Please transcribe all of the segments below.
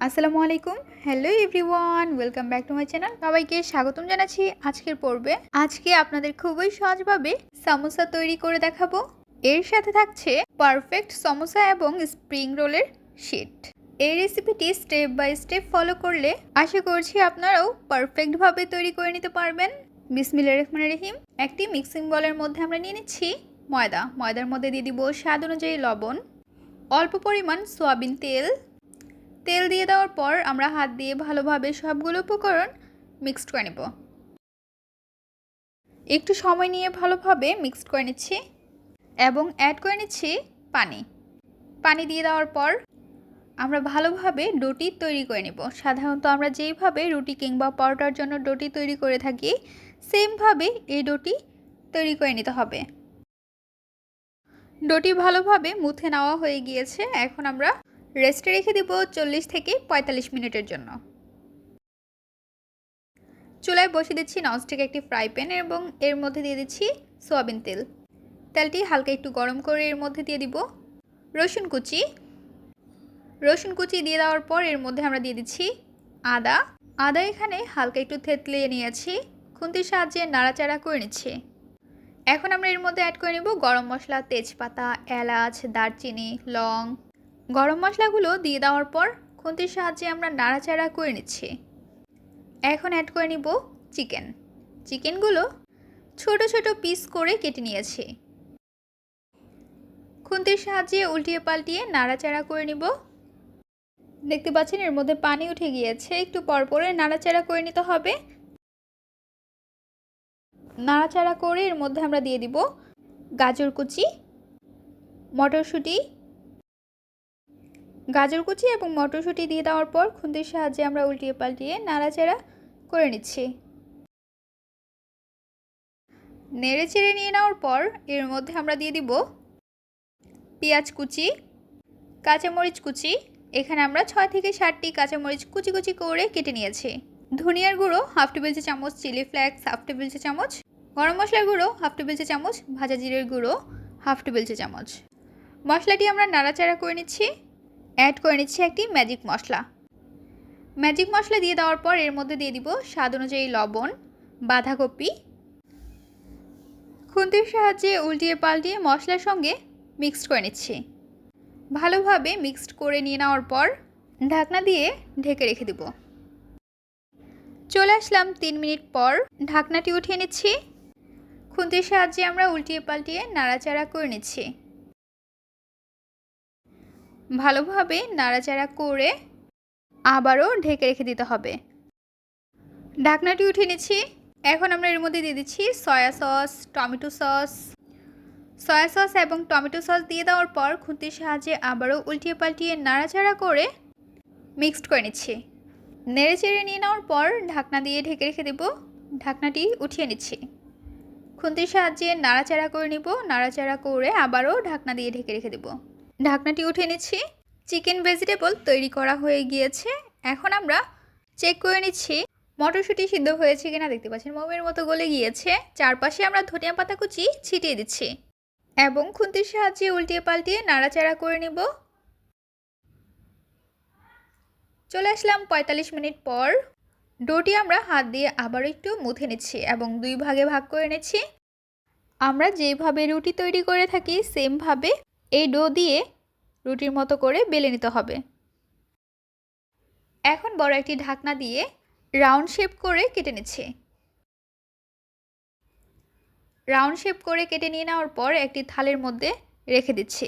আসসালামু আলাইকুম। Hello everyone welcome back to my channel সবাইকে স্বাগতম জানাচ্ছি আজকের পর্বে। আজকে আপনাদের খুবই সহজভাবে সামোসা তৈরি করে দেখাবো। এর সাথে থাকছে পারফেক্ট সমোসা এবং স্প্রিং রোলের শিট এই রেসিপিটি স্টেপ বাই স্টেপ ফলো করলে আশা করছি আপনারাও পারফেক্টভাবে তৈরি করে নিতে পারবেন। বিসমিল্লা রহমান রহিম, একটি মিক্সিং বলের মধ্যে আমরা নিয়ে নিচ্ছি ময়দা। ময়দার মধ্যে দিয়ে দিব স্বাদ অনুযায়ী লবণ। অল্প পরিমাণ সয়াবিন তেল। তেল দিয়ে দেওয়ার পর আমরা হাত দিয়ে ভালোভাবে সবগুলো উপকরণ মিক্সড করে নেব। একটু সময় নিয়ে ভালোভাবে মিক্সড করে নিচ্ছি এবং অ্যাড করে নিচ্ছি পানি। পানি দিয়ে দেওয়ার পর আমরা ভালোভাবে ডোটি তৈরি করে নেব। সাধারণত আমরা যেইভাবে রুটি কিংবা পরোটার জন্য ডোটি তৈরি করে থাকি, সেমভাবে এই ডোটি তৈরি করে নিতে হবে। ডোটি ভালোভাবে মুথে নেওয়া হয়ে গিয়েছে। এখন আমরা রেস্টে রেখে দিব চল্লিশ থেকে পঁয়তাল্লিশ মিনিটের জন্য। চুলায় বসিয়ে দিচ্ছি ননস্টিক একটি ফ্রাই প্যান এবং এর মধ্যে দিয়ে দিচ্ছি সোয়াবিন তেল। তেলটি হালকা একটু গরম করে এর মধ্যে দিয়ে দিব রসুন কুচি। রসুন কুচি দিয়ে দেওয়ার পর এর মধ্যে আমরা দিয়ে দিচ্ছি আদা। আদা এখানে হালকা একটু থেতলিয়ে নিয়েছি, খুন্তির সাহায্যে নাড়াচাড়া করে নিচ্ছি। এখন আমরা এর মধ্যে অ্যাড করে নেব গরম মশলা, তেজপাতা, এলাচ, দারচিনি, লং গরম মশলাগুলো দিয়ে দেওয়ার পর খুন্তির সাহায্যে আমরা নাড়াচাড়া করে নিচ্ছি। এখন অ্যাড করে নিব চিকেন চিকেনগুলো ছোট ছোট পিস করে কেটে নিয়েছি। খুন্তির সাহায্যে উল্টিয়ে পাল্টিয়ে নাড়াচাড়া করে নিব। দেখতে পাচ্ছেন, এর মধ্যে পানি উঠে গিয়েছে। একটু পরপরে নাড়াচাড়া করে নিতে হবে। নাড়াচাড়া করে এর মধ্যে আমরা দিয়ে দিব গাজর কুচি, মটরশুঁটি গাজর কুচি এবং মটরশুঁটি দিয়ে দেওয়ার পর খুন্তির সাহায্যে আমরা উল্টিয়ে পাল্টিয়ে নাড়াচাড়া করে নিচ্ছি। নেড়ে চেড়ে নিয়ে নেওয়ার পর এর মধ্যে আমরা দিয়ে দিব পেঁয়াজ কুচি, কাঁচামরিচ কুচি। এখানে আমরা ছয় থেকে ষাটটি কাঁচামরিচ কুচি কুচি করে কেটে নিয়েছি। ধনিয়ার গুঁড়ো হাফ টেবিল চা চামচ, চিলি ফ্লেক্স হাফ টেবিল চা চামচ, গরম মশলার গুঁড়ো হাফ টেবিল চা চামচ, ভাজা জিরের গুঁড়ো হাফ টেবিল চা চামচ। মশলাটি আমরা নাড়াচাড়া করে নিচ্ছি। অ্যাড করে নিচ্ছি একটি ম্যাজিক মশলা। ম্যাজিক মশলা দিয়ে দেওয়ার পর এর মধ্যে দিয়ে দিব স্বাদ অনুযায়ী লবণ, বাঁধাকপি। খুন্তির সাহায্যে উল্টিয়ে পাল্টিয়ে মশলার সঙ্গে মিক্সড করে নিচ্ছি। ভালোভাবে মিক্সড করে নিয়ে নেওয়ার পর ঢাকনা দিয়ে ঢেকে রেখে দেব। চলে আসলাম তিন মিনিট পর ঢাকনাটি উঠিয়ে নিচ্ছি। খুন্তির সাহায্যে আমরা উল্টিয়ে পাল্টিয়ে নাড়াচাড়া করে নিচ্ছি। ভালোভাবে নাড়াচাড়া করে আবারও ঢেকে রেখে দিতে হবে। ঢাকনাটি উঠিয়ে নিচ্ছি। এখন আমরা এর মধ্যে দিয়ে দিচ্ছি soya sauce, tomato sauce. Soya sauce এবং টমেটো সস দিয়ে দেওয়ার পর খুন্তির সাহায্যে আবারও উল্টিয়ে পাল্টিয়ে নাড়াচাড়া করে মিক্সড করে নিচ্ছি। নেড়ে চেড়ে নিয়ে নেওয়ার পর ঢাকনা দিয়ে ঢেকে রেখে দেব। ঢাকনাটি উঠিয়ে নিচ্ছি। খুন্তির সাহায্যে নাড়াচাড়া করে নিব। নাড়াচাড়া করে আবারও ঢাকনা দিয়ে ঢেকে রেখে দেবো। ঢাকনাটি উঠে নিচ্ছি। চিকেন ভেজিটেবল তৈরি করা হয়ে গিয়েছে। এখন আমরা চেক করে নিচ্ছি, মটরশুঁটি সিদ্ধ হয়েছে কিনা দেখতে পাচ্ছেন। মোমের মতো গলে গিয়েছে। চারপাশে আমরা ধনিয়া পাতা কুচি ছিটিয়ে দিচ্ছি এবং খুন্তির সাহায্যে উল্টিয়ে পাল্টিয়ে নাড়াচাড়া করে নিব। চলে আসলাম পঁয়তাল্লিশ মিনিট পর। ডোটি আমরা হাত দিয়ে আবার একটু মুথে নিচ্ছি এবং দুই ভাগে ভাগ করে নিচ্ছি। আমরা যেভাবে রুটি তৈরি করে থাকি, সেমভাবে এই ডো দিয়ে রুটির মতো করে বেলে নিতে হবে। এখন বড় একটি ঢাকনা দিয়ে রাউন্ড শেপ করে কেটে নিচ্ছি। রাউন্ড শেপ করে কেটে নিয়ে নেওয়ার পর একটি থালের মধ্যে রেখে দিচ্ছি।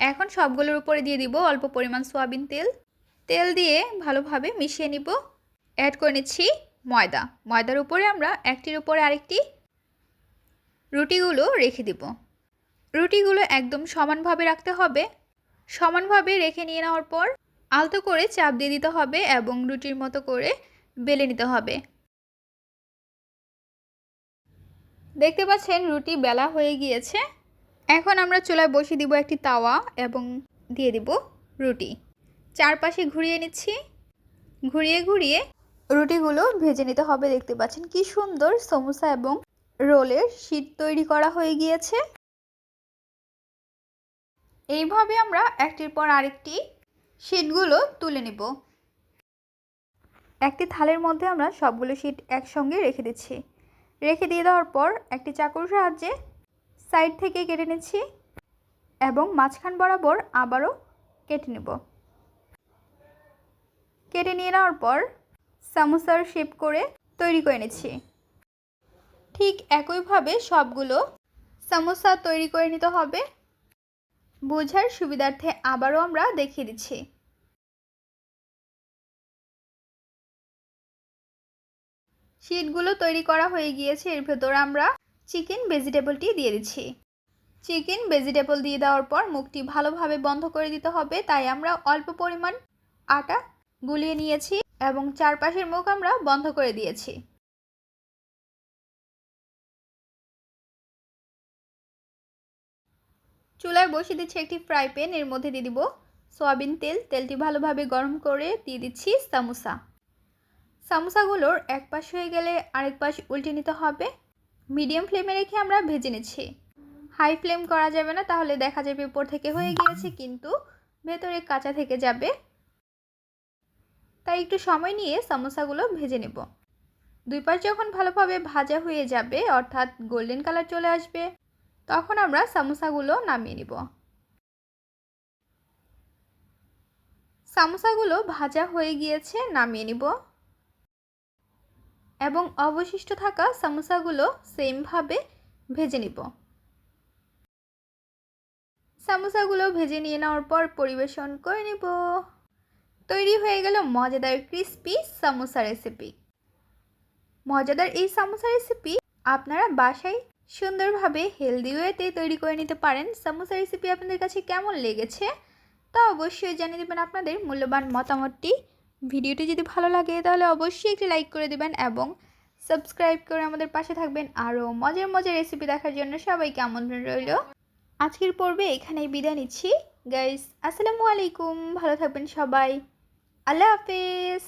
এখন সবগুলোর উপরে দিয়ে দিব অল্প পরিমাণ সয়াবিন তেল। তেল দিয়ে ভালোভাবে মিশিয়ে নিব। অ্যাড করে নিচ্ছি ময়দা। ময়দার উপরে আমরা একটির উপরে আরেকটি রুটিগুলো রেখে দিব। রুটিগুলো একদম সমানভাবে রাখতে হবে। সমানভাবে রেখে নিয়ে নেওয়ার পর আলতো করে চাপ দিয়ে দিতে হবে এবং রুটির মতো করে বেলে নিতে হবে। দেখতে পাচ্ছেন রুটি বেলা হয়ে গিয়েছে। এখন আমরা চুলায় বসিয়ে দিব একটি তাওয়া এবং দিয়ে দিব রুটি। চারপাশে ঘুরিয়ে নিচ্ছি। ঘুরিয়ে ঘুরিয়ে রুটিগুলো ভেজে নিতে হবে। দেখতে পাচ্ছেন কি সুন্দর সমোসা এবং রোলের শীট তৈরি করা হয়ে গিয়েছে। এইভাবে আমরা একটির পর আরেকটি শিটগুলো তুলে নিব। একটি থালের মধ্যে আমরা সবগুলো শিট একসঙ্গে রেখে দিচ্ছি। রেখে দিয়ে দেওয়ার পর একটি চাকুর সাহায্যে সাইড থেকে কেটে নিচ্ছি এবং মাঝখান বরাবর আবারও কেটে নেব। কেটে নিয়ে নেওয়ার পর সামোসার শেপ করে তৈরি করে নিচ্ছি। ঠিক একইভাবে সবগুলো সামোসা তৈরি করে নিতে হবে। বোঝার সুবিধার্থে আবারও আমরা দেখিয়ে দিচ্ছি। শিটগুলো তৈরি করা হয়ে গিয়েছে, এর ভেতর আমরা চিকেন ভেজিটেবলটি দিয়ে দিচ্ছি। চিকেন ভেজিটেবল দিয়ে দেওয়ার পর মুখটি ভালোভাবে বন্ধ করে দিতে হবে, তাই আমরা অল্প পরিমাণ আটা গুলিয়ে নিয়েছি এবং চারপাশের মুখ আমরা বন্ধ করে দিয়েছি। চুলায় বসিয়ে দিচ্ছি একটি ফ্রাই প্যান। এর মধ্যে দিয়ে দিব সয়াবিন তেল। তেলটি ভালোভাবে গরম করে দিয়ে দিচ্ছি সামোসা। সামোসাগুলোর এক পাশ হয়ে গেলে আরেক পাশ উল্টে নিতে হবে। মিডিয়াম ফ্লেমে রেখে আমরা ভেজে নিচ্ছি। হাই ফ্লেম করা যাবে না, তাহলে দেখা যাবে উপর থেকে হয়ে গিয়েছে, কিন্তু ভেতরে কাঁচা থেকে যাবে। তাই একটু সময় নিয়ে সামোসাগুলো ভেজে নেব। দুই পাশ যখন ভালোভাবে ভাজা হয়ে যাবে, অর্থাৎ গোল্ডেন কালার চলে আসবে। তখন আমরা সামোসাগুলো নামিয়ে নিব। সামোসাগুলো ভাজা হয়ে গিয়েছে, নামিয়ে নিব। এবং অবশিষ্ট থাকা সামোসাগুলো সেমভাবে ভেজে নিব। সামোসাগুলো ভেজে নিয়ে নেওয়ার পর পরিবেশন করে নিব। তৈরি হয়ে গেল মজাদার ক্রিস্পি সামোসা রেসিপি। মজাদার এই সামোসা রেসিপি আপনারা বাসায় সুন্দরভাবে হেলদি ওয়েতে তৈরি করে নিতে পারেন। সামোসা রেসিপি আপনাদের কাছে কেমন লেগেছে? তা অবশ্যই জানিয়ে দেবেন আপনাদের মূল্যবান মতামতটি। ভিডিওটি যদি ভালো লাগে তাহলে অবশ্যই একটি লাইক করে দেবেন এবং সাবস্ক্রাইব করে আমাদের পাশে থাকবেন। আরও মজার মজার রেসিপি দেখার জন্য সবাইকে আমন্ত্রণ রইল। আজকের পর্বে এখানেই বিদায় নিচ্ছি। গাইস আসসালামু আলাইকুম। ভালো থাকবেন সবাই। আল্লাহ হাফেজ।